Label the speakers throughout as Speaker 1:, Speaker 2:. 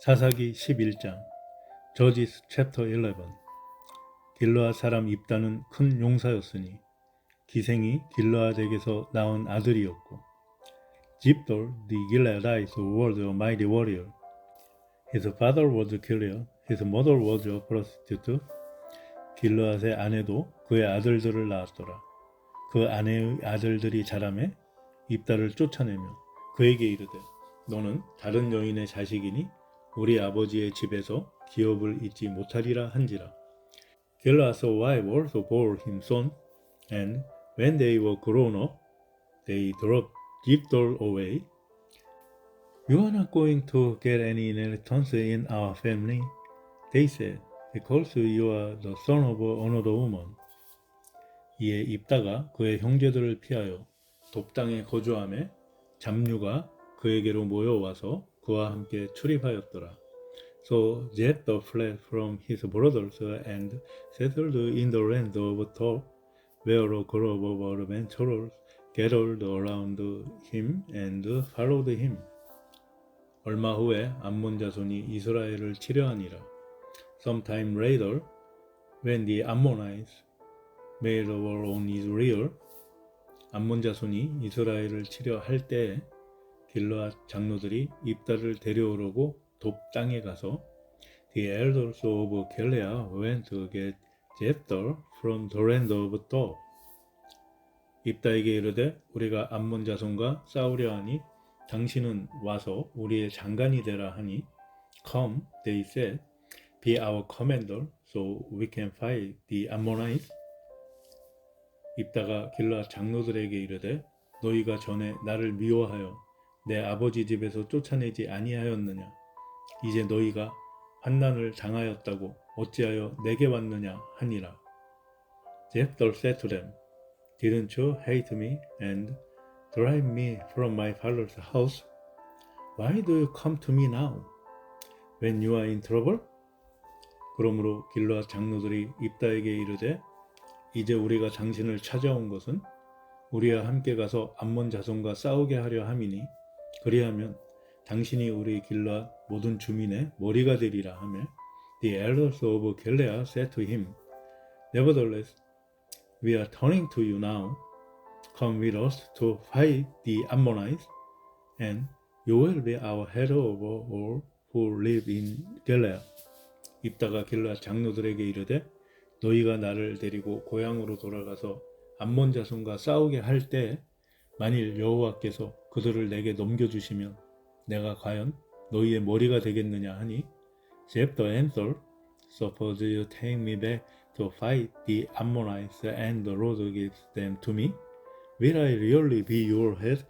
Speaker 1: 사사기 11장 저지스 챕터 11 길르앗 사람 입다는 큰 용사였으니 기생이 길르앗에게서 낳은 아들이었고 집돌 the Gileadites was a mighty warrior. His father was a killer. His mother was a prostitute. 길르앗의 아내도 그의 아들들을 낳았더라. 그 아내의 아들들이 자라매 입다를 쫓아내며 그에게 이르되 너는 다른 여인의 자식이니 우리 아버지의 집에서 기업을 잊지 못하리라 한지라. 길라스 wife also bore him son, and when they were grown up, they dropped Gibdol away. You are not going to get any inheritance in our family, they said, because you are the son of another woman. 이에 입다가 그의 형제들을 피하여 돕당에 거주함에 잡류가 그에게로 모여와서 그와 함께 출입하였더라. So Jephthah fled from his brothers and settled in the land of Tob, where a grove of adventurers gathered around him and followed him. 얼마 후에 암몬 자손이 이스라엘을 치려하니라. Sometime later, when the Ammonites made war on Israel, 암몬 자손이 이스라엘을 치려할 때에 길르앗 장로들이 입다를 데려오려고 돕 땅에 가서 The elders of Gilead went to get Jephthah from the land of Tob. 입다에게 이르되 우리가 암몬 자손과 싸우려 하니 당신은 와서 우리의 장관이 되라 하니 Come, they said, be our commander, so we can fight the Ammonites. 입다가 길라 장로들에게 이르되 너희가 전에 나를 미워하여 내 아버지 집에서 쫓아내지 아니하였느냐 이제 너희가 환난을 당하였다고 어찌하여 내게 왔느냐 하니라 them Didn't you hate me and drive me from my father's house? Why do you come to me now when you are in trouble? 그러므로 길라 장로들이 입다에게 이르되 이제 우리가 당신을 찾아온 것은 우리와 함께 가서 암몬 자손과 싸우게 하려 함이니 그리하면 당신이 우리 길라 모든 주민의 머리가 되리라 하며 The elders of Gilead said to him, Nevertheless, we are turning to you now. Come with us to fight the Ammonites, and you will be our head over all who live in Gilead. 입다가 길라 장로들에게 이르되 너희가 나를 데리고 고향으로 돌아가서 암몬 자손과 싸우게 할 때 만일 여호와께서 그들을 내게 넘겨주시면 내가 과연 너희의 머리가 되겠느냐 하니 Jephthah answered, Suppose you take me back to fight the Ammonites and the Lord gives them to me? Will I really be your head?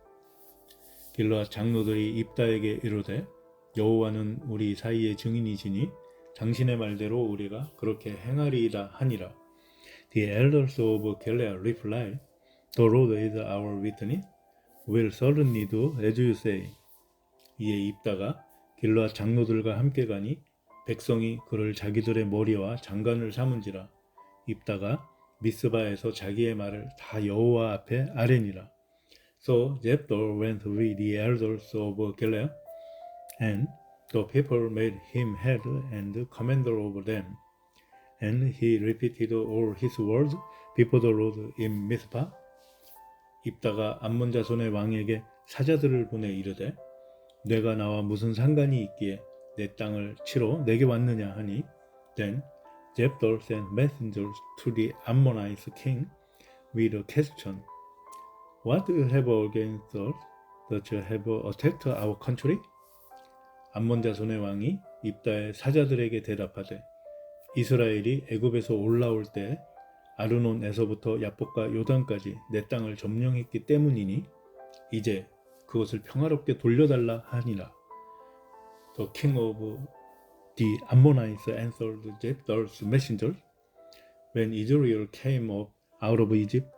Speaker 1: 길라 장로들이 입다에게 이르되 여호와는 우리 사이의 증인이시니 당신의 말대로 우리가 그렇게 행하리이다 하니라. The elders of Gilead replied, The Lord is our witness. We'll certainly do as you say. 이에 입다가 길라 장로들과 함께 가니 백성이 그를 자기들의 머리와 장관을 삼은지라 입다가 미스바에서 자기의 말을 다 여호와 앞에 아뢰니라. So Jephthah went with the elders of Gilead, and the people made him head and commander over them. And he repeated all his words before the Lord in Mizpah. 입다가 암몬 자손의 왕에게 사자들을 보내 이르되 내가 나와 무슨 상관이 있기에 내 땅을 치러 내게 왔느냐 하니 Then Jephthah sent messengers to the Ammonites king with a question What have against us that you have attacked our country? 암몬 자손의 왕이 입다의 사자들에게 대답하되 이스라엘이 애굽에서 올라올 때 아르논에서부터 야복과 요단까지 내 땅을 점령했기 때문이니 이제 그것을 평화롭게 돌려달라 하니라. The king of the Ammonites answered Jephthah's messengers. When Israel came up out of Egypt,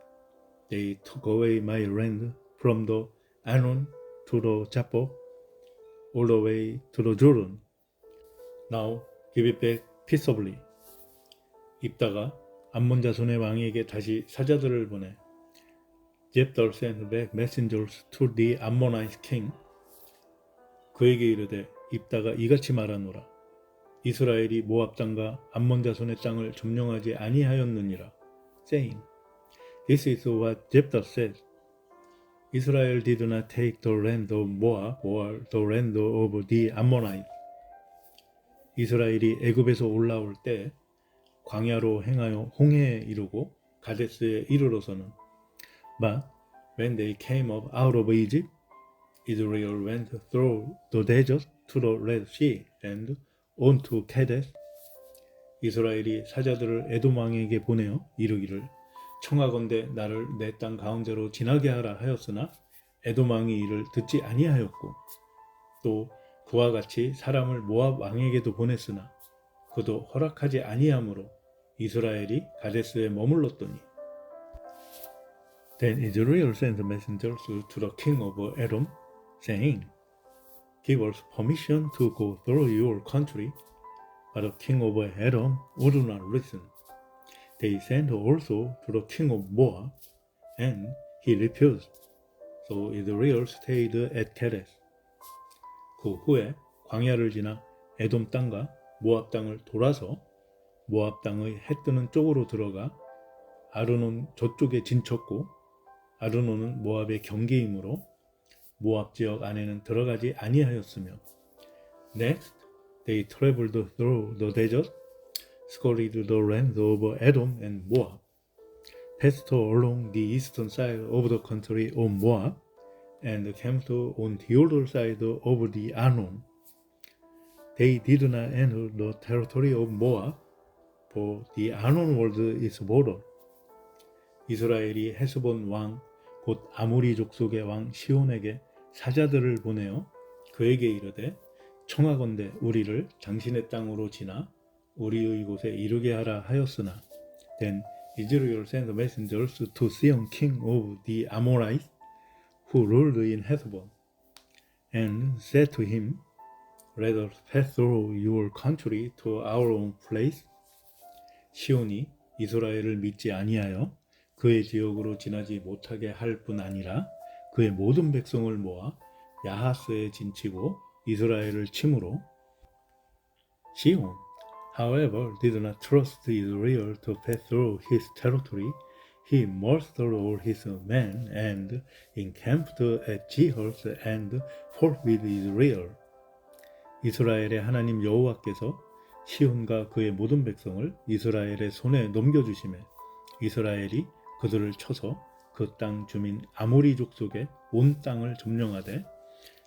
Speaker 1: they took away my land from the Arnon to the Jabbok, all the way to the Jordan. Now give it back peaceably. 입다가 암몬 자손의 왕에게 다시 사자들을 보내 back messengers to the Ammonite king. 그에게 이르되 입다가 이같이 말하노라. 이스라엘이 모압 땅과 암몬 자손의 땅을 점령하지 아니하였느니라. saying, This is what Jephthah said. Israel did not take the land of Moab or the land of the Ammonites. 이스라엘이 애굽에서 올라올 때 광야로 행하여 홍해에 이르고 가데스에 이르러서는 But when they came up out of Egypt, Israel went through the desert to the Red Sea and on to Kadesh. 이스라엘이 사자들을 에돔 왕에게 보내어 이르기를 청하건대 나를 내 땅 가운데로 지나게 하라 하였으나 에돔 왕이 이를 듣지 아니하였고 또 그와 같이 사람을 모압 왕에게도 보냈으나 그도 허락하지 아니하므로 이스라엘이 가데스에 머물렀더니 Then Israel sent messengers to the king of Edom, saying, Give us permission to go through your country. But the king of Edom would not listen. They sent also to the king of Moab, and he refused. So Israel stayed at Kadesh. 그 후에 광야를 지나 에돔 땅과 모압 땅을 돌아서 모압 땅의 해 뜨는 쪽으로 들어가 아르논 저쪽에 진쳤고 아르논은 모압의 경계이므로 모압 지역 안에는 들어가지 아니하였으며 Next, they traveled through the desert, scoured the lands of Edom and Moab, passed along the eastern side of the country of Moab, and camped on the other side of the Arnon. They did not enter the territory of Moab, for the Arnon was its border. 이스라엘이 헤스본 왕, 곧 아모리 족속의 왕 시온에게 사자들을 보내어 그에게 이르되 청하건대 우리를 당신의 땅으로 지나 우리의 곳에 이르게 하라 하였으나 then Israel sent messengers to Sion king of the Amorites who ruled in Heshbon and said to him Let us pass through your country to our own place 시온이 이스라엘을 믿지 아니하여 그의 지역으로 지나지 못하게 할 뿐 아니라 그의 모든 백성을 모아 야하스에 진치고 이스라엘을 침으로 시온 however did not trust Israel to pass through his territory he mustered all his men and encamped at Jehus and fought with Israel 이스라엘의 하나님 여호와께서 시온과 그의 모든 백성을 이스라엘의 손에 넘겨주심에 이스라엘이 그들을 쳐서 그 땅 주민 아모리 족속의 온 땅을 점령하되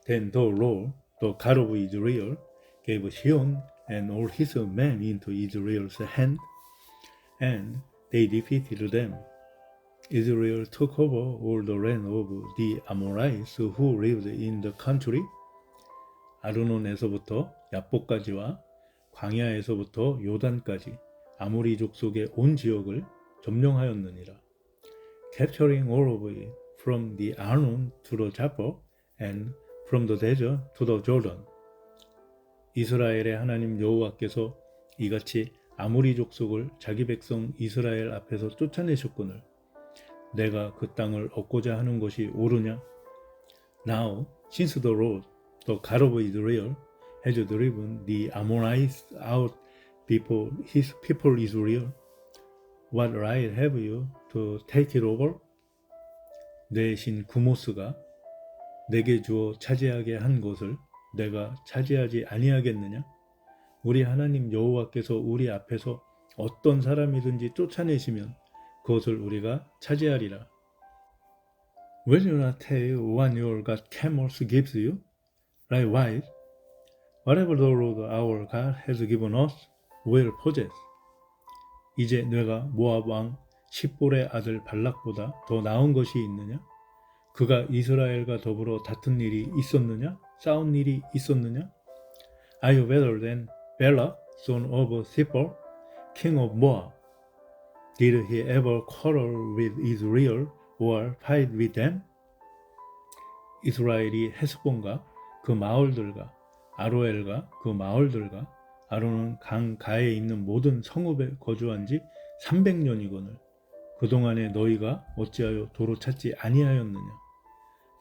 Speaker 1: Then the Lord, the God of Israel, gave Sihon and all his men into Israel's hand, and they defeated them. Israel took over all the land of the Amorites who lived in the country. 아르논에서부터 야복까지와 광야에서부터 요단까지 아모리 족속의 온 지역을 점령하였느니라. Capturing all of it from the Arnon to the Jabbok and from the desert to the Jordan. 이스라엘의 하나님 여호와께서 이같이 아모리 족속을 자기 백성 이스라엘 앞에서 쫓아내셨거늘 내가 그 땅을 얻고자 하는 것이 옳으냐? Now, since the Lord, the God of Israel, has driven the Ammonites out before his people Israel, what right have you to take it over? 내 신 구모스가 내게 주어 차지하게 한 것을 내가 차지하지 아니하겠느냐? 우리 하나님 여호와께서 우리 앞에서 어떤 사람이든지 쫓아내시면 그것을 우리가 차지하리라. Will you not tell what your God camels gives you? Likewise, whatever the Lord our God has given us, we'll possess. 이제 내가 모압 왕 십볼의 아들 발락보다 더 나은 것이 있느냐? 그가 이스라엘과 더불어 다툰 일이 있었느냐? 싸운 일이 있었느냐? Are you better than Balak, son of Zippor, king of Moab? Did he ever quarrel with Israel or fight with them? 이스라엘이 헤스본과 그 마을들과 아로엘과 그 마을들과 아로는 강 가에 있는 모든 성읍에 거주한 지 300년이거늘 그동안에 너희가 어찌하여 도로 찾지 아니하였느냐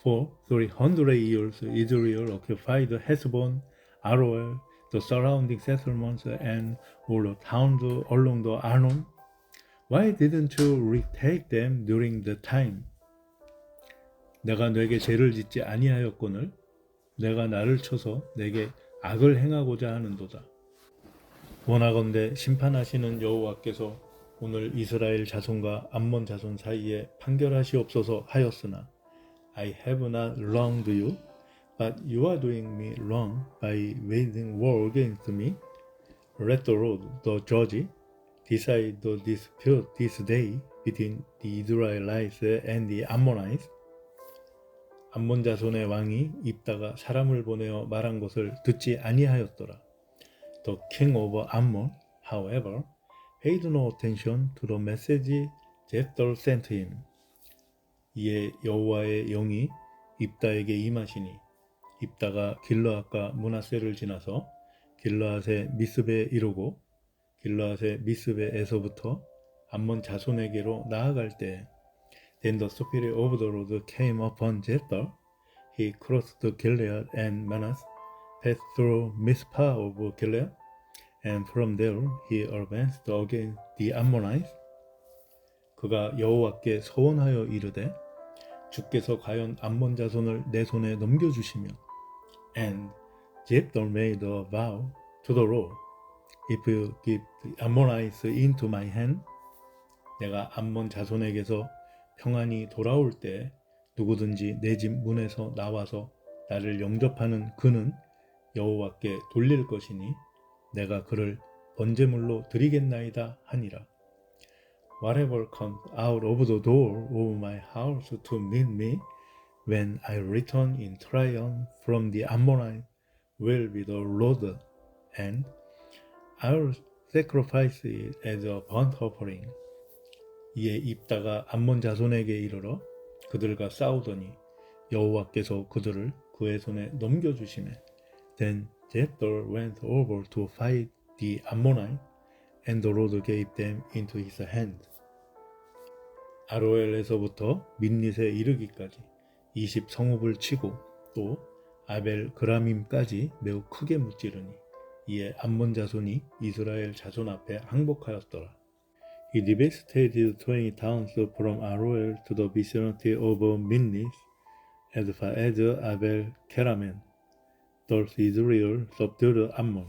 Speaker 1: For 300 years Israel occupied Hezbon, Aroel, the surrounding settlements, and all the towns along the Arnon? Why didn't you retake them during the time? 내가 내게 죄를 짓지 아니하였거늘 내가 나를 쳐서 내게 악을 행하고자 하는도다. 원하건대 심판하시는 여호와께서 오늘 이스라엘 자손과 암몬 자손 사이에 판결하시옵소서 하였으나 I have not wronged you, but you are doing me wrong by waging war against me. Let the Lord, the judge, decide the dispute this day between the Israelites and the Ammonites. 암몬 자손의 왕이 입다가 사람을 보내어 말한 것을 듣지 아니하였더라. The king of Ammon, however, paid no attention to the message Jephthah sent him. 이에 여호와의 영이 입다에게 임하시니 입다가 길르앗과 문하세를 지나서 길르앗의 미스베에 이르고 길르앗의 미스베에서부터 암몬 자손에게로 나아갈 때 Then the spirit of the Lord came upon Jephthah. He crossed Gilead and Manasseh, passed through Mizpah of Gilead, and from there he advanced against the Ammonites. 그가 여호와께 서원하여 이르되 주께서 과연 암몬 자손을 내 손에 넘겨 주시며 and Jephthah made a vow to the Lord if you give the Ammonites into my hand 내가 암몬 자손에게서 평안이 돌아올 때 누구든지 내 집 문에서 나와서 나를 영접하는 그는 여호와께 돌릴 것이니 내가 그를 번제물로 드리겠나이다 하니라. Whatever comes out of the door of my house to meet me when I return in triumph from the Ammonites will be the Lord, and I will sacrifice it as a burnt offering. 이에 입다가 암몬 자손에게 이르러 그들과 싸우더니 여호와께서 그들을 그의 손에 넘겨주시매 Then Jephthah went over to fight the Ammonites, and the Lord gave them into his hand. 아로엘에서부터 민릿에 이르기까지 20 성읍을 치고 또 아벨 그라밈까지 매우 크게 무찌르니 이에 암몬 자손이 이스라엘 자손 앞에 항복하였더라. He devastated 20 towns from Aroel to the vicinity of Minnith as far as Abel Keramen. Thus Israel subdued Ammon.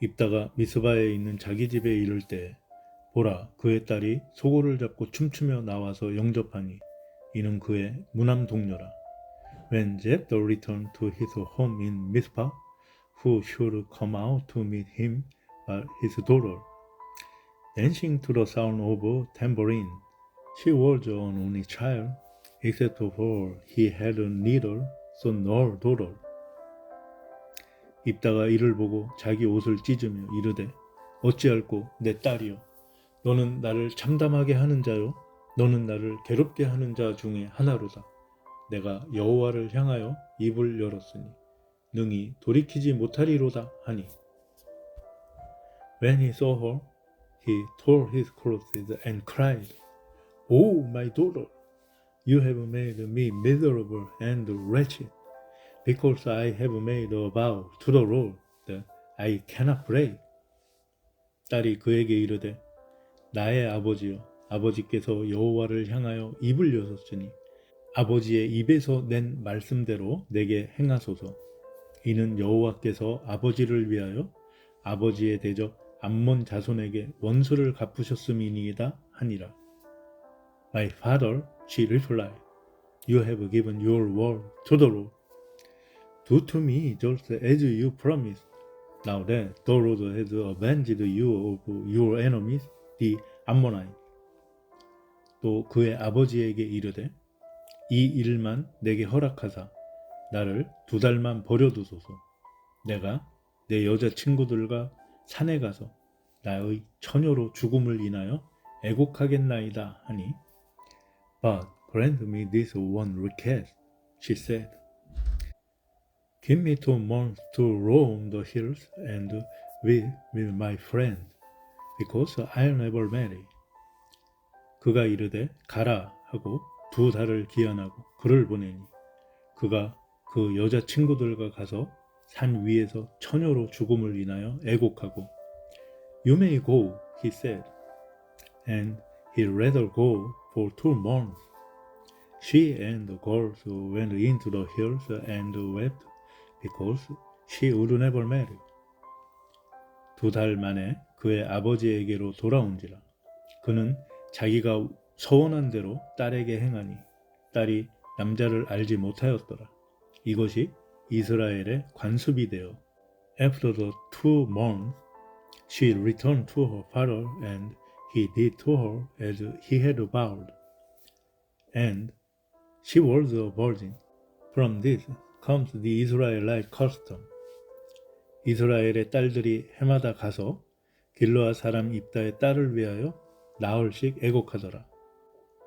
Speaker 1: 입다가 미스바에 있는 자기 집에 이를 때 보라 그의 딸이 소고를 잡고 춤추며 나와서 영접하니 이는 그의 무남 동료라. When Jephthah returned to his home in Mizpah, who should come out to meet him but his daughter, to the sound of a tambourine. She was an only child, except for he had neither son nor daughter. 입다가 이를 보고 자기 옷을 찢으며 이르되 어찌할꼬 내 딸이여 너는 나를 참담하게 하는 자요 너는 나를 괴롭게 하는 자 중에 하나로다 내가 여호와를 향하여 입을 열었으니 능히 돌이키지 못하리로다 하니 When he saw her he tore his clothes and cried Oh my daughter you have made me miserable and wretched because I have made a vow to the Lord that I cannot break. 딸이 그에게 이르되 나의 아버지여 아버지께서 여호와를 향하여 입을 여셨으니 아버지의 입에서 낸 말씀대로 내게 행하소서. 이는 여호와께서 아버지를 위하여 아버지의 대적 암몬 자손에게 원수를 갚으셨음이니이다 하니라. My father, she replied, you have given your word to the Lord. Do to me just as you promised. Now that the Lord has avenged you of your enemies, the Ammonites. 또 그의 아버지에게 이르되 이 일만 내게 허락하사 나를 두 달만 버려두소서. 내가 내 여자 친구들과 산에 가서 나의 처녀로 죽음을 인하여 애곡하겠나이다 하니 But grant me this one request, she said. Give me two months to roam the hills and be with my friend, because I'll never marry. 그가 이르되 가라 하고 두 달을 기한하고 그를 보내니 그가 그 여자 친구들과 가서 산 위에서 처녀로 죽음을 인하여 애곡하고 You may go, he said, and he'd rather go for two months. She and the girls went into the hills and wept because she would never marry. 두 달 만에 그의 아버지에게로 돌아온지라. 그는 자기가 서원한 대로 딸에게 행하니 딸이 남자를 알지 못하였더라. 이것이 이스라엘의 관습이 되어 After the two months, she returned to her father and he did to her as he had vowed. And she was a virgin. From this comes the Israelite custom. 이스라엘의 딸들이 해마다 가서 길로아 사람 입다의 딸을 위하여 나흘씩 애곡하더라.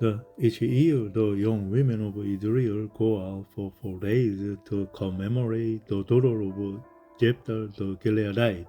Speaker 1: The, each year the young women of Israel go out for four days to commemorate the daughter of Jephthah the Gileadite.